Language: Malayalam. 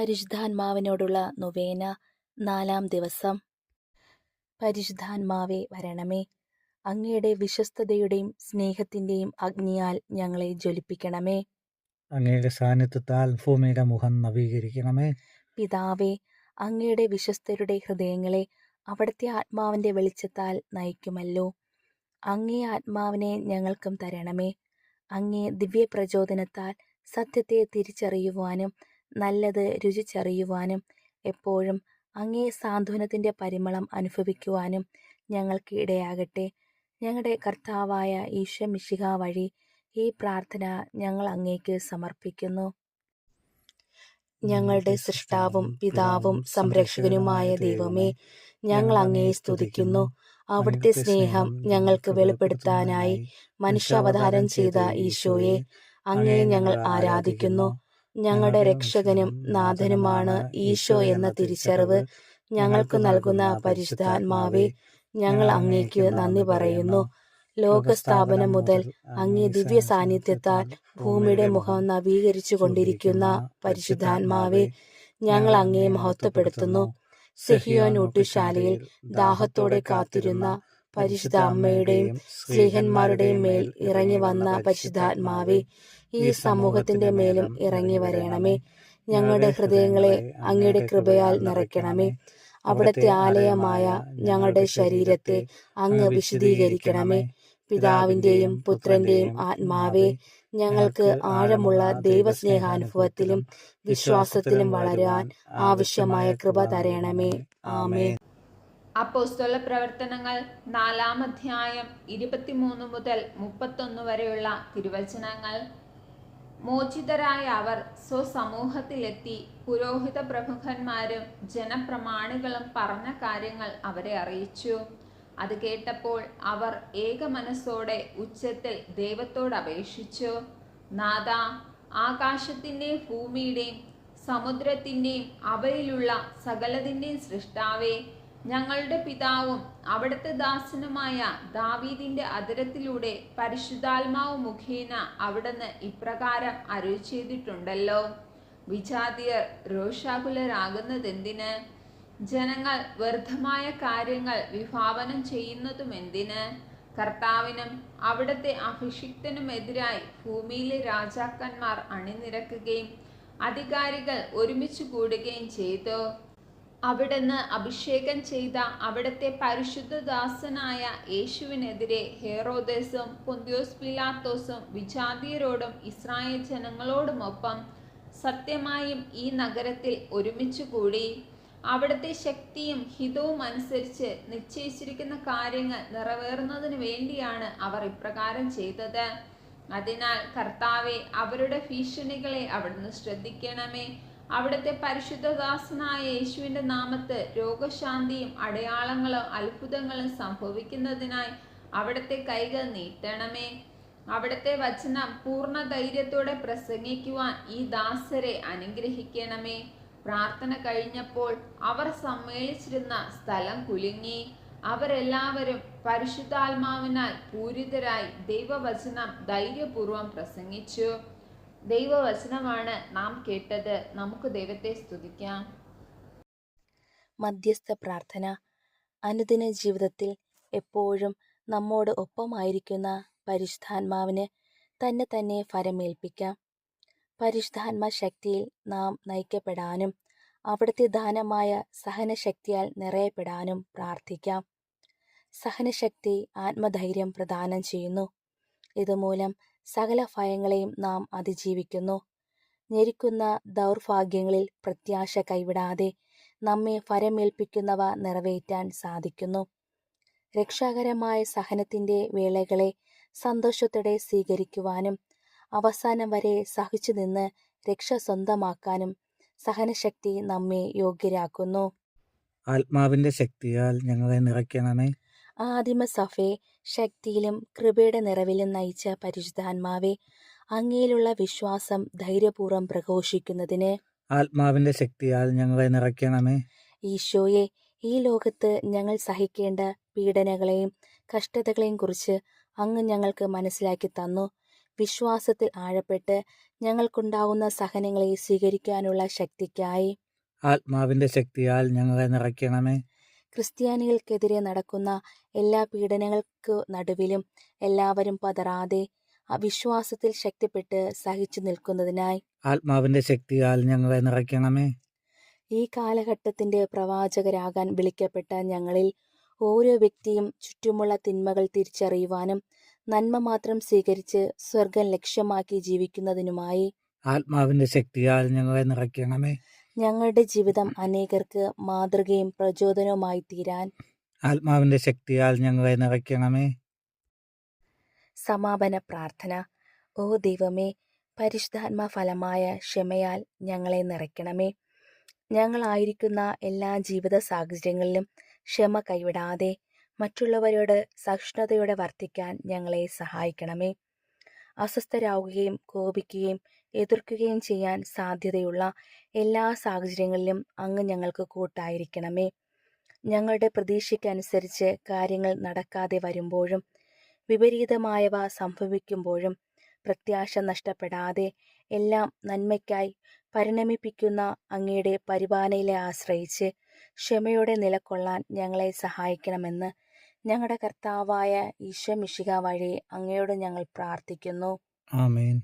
പരിശുദ്ധാത്മാവിനോടുള്ള നൊവേന നാലാം ദിവസം. പരിശുദ്ധാത്മാവെ വരണമേ. അങ്ങയുടെ വിശ്വസ്തതയുടെയും സ്നേഹത്തിന്റെയും അഗ്നിയാൽ ഞങ്ങളെ ജ്വലിപ്പിക്കണമേ. അങ്ങയുടെ സാന്നിധ്യത്താൽ ഭൂമിയുടെ മുഖം നവീകരിക്കണമേ. പിതാവേ അങ്ങയുടെ വിശ്വസ്തരുടെ ഹൃദയങ്ങളെ അവിടുത്തെ ആത്മാവിന്റെ വെളിച്ചത്താൽ നയിക്കുമല്ലോ. അങ്ങേ ആത്മാവിനെ ഞങ്ങൾക്കും തരണമേ. അങ്ങേ ദിവ്യ പ്രചോദനത്താൽ സത്യത്തെ തിരിച്ചറിയുവാനും നല്ലത് രുചിച്ചറിയുവാനും എപ്പോഴും അങ്ങേ സാന്ത്വനത്തിന്റെ പരിമളം അനുഭവിക്കുവാനും ഞങ്ങൾക്ക് ഇടയാകട്ടെ. ഞങ്ങളുടെ കർത്താവായ ഈശോ മിശിഹ വഴി ഈ പ്രാർത്ഥന ഞങ്ങൾ അങ്ങേക്ക് സമർപ്പിക്കുന്നു. ഞങ്ങളുടെ സൃഷ്ടാവും പിതാവും സംരക്ഷകനുമായ ദൈവമേ ഞങ്ങൾ അങ്ങയെ സ്തുതിക്കുന്നു. അവിടുത്തെ സ്നേഹം ഞങ്ങൾക്ക് വെളിപ്പെടുത്താനായി മനുഷ്യാവതാരം ചെയ്ത ഈശോയെ അങ്ങയെ ഞങ്ങൾ ആരാധിക്കുന്നു. ഞങ്ങളുടെ രക്ഷകനും നാഥനുമാണ് ഈശോ എന്ന തിരിച്ചറിവ്. ഞങ്ങൾക്ക് നൽകുന്ന പരിശുദ്ധാത്മാവെ ഞങ്ങൾ അങ്ങേക്ക് നന്ദി പറയുന്നു. ലോകസ്ഥാപനം മുതൽ അങ്ങേ ദിവ്യ സാന്നിധ്യത്താൽ ഭൂമിയുടെ മുഖം നവീകരിച്ചു കൊണ്ടിരിക്കുന്ന പരിശുദ്ധാത്മാവെ ഞങ്ങൾ അങ്ങേ മഹത്വപ്പെടുത്തുന്നു. സെഹിയോൻ ഊട്ടുശാലയിൽ ദാഹത്തോടെ കാത്തിരുന്ന പരിശുദ്ധ അമ്മയുടെയും സ്ത്രീഹന്മാരുടെയും മേൽ ഇറങ്ങി വന്ന പരിശുദ്ധാത്മാവെ ഈ സമൂഹത്തിന്റെ മേലും ഇറങ്ങി വരണമേ. ഞങ്ങളുടെ ഹൃദയങ്ങളെ അങ്ങയുടെ കൃപയാൽ നിറയ്ക്കണമേ. അവിടുത്തെ ആലയമായ ഞങ്ങളുടെ ശരീരത്തെ അങ്ങ് വിശദീകരിക്കണമേ പിതാവിന്റെയും പുത്രന്റെയും ആത്മാവെ ഞങ്ങൾക്ക് ആഴമുള്ള ദൈവസ്നേഹാനുഭവത്തിലും വിശ്വാസത്തിലും വളരാൻ ആവശ്യമായ കൃപ തരയണമേ ആമേ അപ്പോസ്തല പ്രവർത്തനങ്ങൾ നാലാം അധ്യായം ഇരുപത്തിമൂന്ന് മുതൽ മുപ്പത്തൊന്ന് വരെയുള്ള തിരുവചനങ്ങൾ. മോചിതരായ അവർ സ്വസമൂഹത്തിലെത്തി പുരോഹിത പ്രമുഖന്മാരും ജനപ്രമാണികളും പറഞ്ഞ കാര്യങ്ങൾ അവരെ അറിയിച്ചു. അത് കേട്ടപ്പോൾ അവർ ഏക മനസ്സോടെ ഉച്ചത്തിൽ ദൈവത്തോട് അപേക്ഷിച്ചു. നാദ ആകാശത്തിന്റെയും ഭൂമിയുടെയും സമുദ്രത്തിന്റെയും അവയിലുള്ള സകലതിന്റെയും സൃഷ്ടാവേ ഞങ്ങളുടെ പിതാവും അവിടുത്തെ ദാസനുമായ ദാവീദിന്റെ അതിരത്തിലൂടെ പരിശുദ്ധാത്മാവ് മുഖേന അവിടുന്ന് ഇപ്രകാരം അരുൾ ചെയ്തിട്ടുണ്ടല്ലോ വിജാതിയർ രോഷാകുലരാകുന്നതെന്തിന്? ജനങ്ങൾ വ്യർത്ഥമായ കാര്യങ്ങൾ വിഭാവനം ചെയ്യുന്നതും എന്തിന് കർത്താവിനും അവിടുത്തെ അഭിഷിക്തനുമെതിരായി ഭൂമിയിലെ രാജാക്കന്മാർ അണിനിരക്കുകയും അധികാരികൾ ഒരുമിച്ച് കൂടുകയും ചെയ്തു. അവിടുന്ന് അഭിഷേകം ചെയ്ത അവിടത്തെ പരിശുദ്ധദാസനായ യേശുവിനെതിരെ ഹേറോദേസും പൊന്തിയോസ് പിലാത്തോസും വിജാതീയരോടും ഇസ്രായേൽ ജനങ്ങളോടുമൊപ്പം സത്യമായും ഈ നഗരത്തിൽ ഒരുമിച്ചു കൂടി. അവിടുത്തെ ശക്തിയും ഹിതവും അനുസരിച്ച് നിശ്ചയിച്ചിരിക്കുന്ന കാര്യങ്ങൾ നിറവേറുന്നതിന് വേണ്ടിയാണ് അവർ ഇപ്രകാരം ചെയ്തത്. അതിനാൽ കർത്താവെ അവരുടെ ഭീഷണികളെ അവിടുന്ന് ശ്രദ്ധിക്കണമേ. അവിടുത്തെ പരിശുദ്ധദാസനായ യേശുവിന്റെ നാമത്ത് രോഗശാന്തിയും അടയാളങ്ങളും അത്ഭുതങ്ങളും സംഭവിക്കുന്നതിനായി അവിടുത്തെ കൈകൾ നീട്ടണമേ. അവിടുത്തെ വചനം പൂർണ ധൈര്യത്തോടെ പ്രസംഗിക്കുവാൻ ഈ ദാസരെ അനുഗ്രഹിക്കണമേ. പ്രാർത്ഥന കഴിഞ്ഞപ്പോൾ അവർ സമ്മേളിച്ചിരുന്ന സ്ഥലം കുലുങ്ങി. അവരെല്ലാവരും പരിശുദ്ധാത്മാവിനാൽ പൂരിതരായി ദൈവവചനം ധൈര്യപൂർവം പ്രസംഗിച്ചു. ദൈവവചനമാണ് നാം കേട്ടത്. നമുക്ക് ദൈവത്തെ സ്തുതിക്കാം. മധ്യസ്ഥ പ്രാർത്ഥന. അനുദിന ജീവിതത്തിൽ എപ്പോഴും നമ്മോട് ഒപ്പമായിരിക്കുന്ന പരിശുദ്ധാത്മാവിന് തന്നെ തന്നെ ഫലമേൽപ്പിക്കാം പരിശുദ്ധാത്മ ശക്തിയിൽ നാം നയിക്കപ്പെടാനും അവിടുത്തെ ദാനമായ സഹനശക്തിയാൽ നിറയപ്പെടാനും പ്രാർത്ഥിക്കാം. സഹനശക്തി ആത്മധൈര്യം പ്രദാനം ചെയ്യുന്നു. ഇതുമൂലം സകല ഭയങ്ങളെയും നാം അതിജീവിക്കുന്നു. ഞെരിക്കുന്ന ദൗർഭാഗ്യങ്ങളിൽ പ്രത്യാശ കൈവിടാതെ നമ്മെ ഫരമേൽപ്പിക്കുന്നവ നിറവേറ്റാൻ സാധിക്കുന്നു. രക്ഷാകരമായ സഹനത്തിന്റെ വേളകളെ സന്തോഷത്തോടെ സ്വീകരിക്കുവാനും അവസാനം വരെ സഹിച്ചു നിന്ന് രക്ഷ സ്വന്തമാക്കാനും സഹനശക്തി നമ്മെ യോഗ്യരാക്കുന്നു. ആത്മാവിന്റെ ശക്തിയാൽ ഞങ്ങളെ നിറയ്ക്കണമേ. ആദിമ സഭയെ ശക്തിയിലും കൃപയുടെ നിറവിലും നയിച്ച പരിശുദ്ധാത്മാവെ അങ്ങയിലുള്ള വിശ്വാസം ധൈര്യപൂർവം പ്രഘോഷിക്കുന്നതിന് ആത്മാവിന്റെ ശക്തിയാൽ ഞങ്ങളെ നിറയ്ക്കണമേ. ഈശോയെ ഈ ലോകത്ത് ഞങ്ങൾ സഹിക്കേണ്ട പീഡനകളെയും കഷ്ടതകളെയും കുറിച്ച് അങ്ങ് ഞങ്ങൾക്ക് മനസ്സിലാക്കി തന്നു. വിശ്വാസത്തിൽ ആഴപ്പെട്ട് ഞങ്ങൾക്കുണ്ടാകുന്ന സഹനങ്ങളെ സ്വീകരിക്കാനുള്ള ശക്തിക്കായി ആത്മാവിന്റെ ശക്തിയാൽ ഞങ്ങളെ നിറയ്ക്കണമേ. ക്രിസ്ത്യാനികൾക്കെതിരെ നടക്കുന്ന എല്ലാ പീഡനങ്ങൾക്ക് നടുവിലും എല്ലാവരും പതറാതെ വിശ്വാസത്തിൽ ശക്തിപ്പെട്ട് സഹിച്ചു നിൽക്കുന്നതിനായി. ആത്മാവിന്റെ ശക്തിയാൽ ഞങ്ങളെ നിറയ്ക്കണമേ. ഈ കാലഘട്ടത്തിന്റെ പ്രവാചകരാകാൻ വിളിക്കപ്പെട്ട ഞങ്ങളിൽ ഓരോ വ്യക്തിയും ചുറ്റുമുള്ള തിന്മകൾ തിരിച്ചറിയുവാനും നന്മ മാത്രം സ്വീകരിച്ച് സ്വർഗം ലക്ഷ്യമാക്കി ജീവിക്കുന്നതിനുമായി ആത്മാവിന്റെ ശക്തിയാൽ ഞങ്ങളെ നിറയ്ക്കണമേ. ഞങ്ങളുടെ ജീവിതം അനേകർക്ക് മാതൃകയും പ്രചോദനവുമായി തീരാൻ ആത്മാവിന്റെ ശക്തിയാൽ ഞങ്ങളെ നിറയ്ക്കണമേ. സമാപന പ്രാർത്ഥന. ഓ ദൈവമേ പരിശുദ്ധാത്മ ഫലമായ ക്ഷമയാൽ ഞങ്ങളെ നിറയ്ക്കണമേ. ഞങ്ങളായിരിക്കുന്ന എല്ലാ ജീവിത സാഹചര്യങ്ങളിലും ക്ഷമ കൈവിടാതെ മറ്റുള്ളവരോട് സഹിഷ്ണുതയോടെ വർത്തിക്കാൻ ഞങ്ങളെ സഹായിക്കണമേ. അസ്വസ്ഥരാകുകയും കോപിക്കുകയും എതിർക്കുകയും ചെയ്യാൻ സാധ്യതയുള്ള എല്ലാ സാഹചര്യങ്ങളിലും അങ്ങ് ഞങ്ങൾക്ക് കൂട്ടായിരിക്കണമേ. ഞങ്ങളുടെ പ്രതീക്ഷയ്ക്കനുസരിച്ച് കാര്യങ്ങൾ നടക്കാതെ വരുമ്പോഴും വിപരീതമായവ സംഭവിക്കുമ്പോഴും പ്രത്യാശ നഷ്ടപ്പെടാതെ എല്ലാം നന്മയ്ക്കായി പരിണമിപ്പിക്കുന്ന അങ്ങയുടെ പരിപാലനയിലെ ആശ്രയിച്ച് ക്ഷമയോടെ നിലകൊള്ളാൻ ഞങ്ങളെ സഹായിക്കണമെന്ന് ഞങ്ങളുടെ കർത്താവായ ഈശോ മിശിക വഴി അങ്ങയോട് ഞങ്ങൾ പ്രാർത്ഥിക്കുന്നു. ആമേൻ.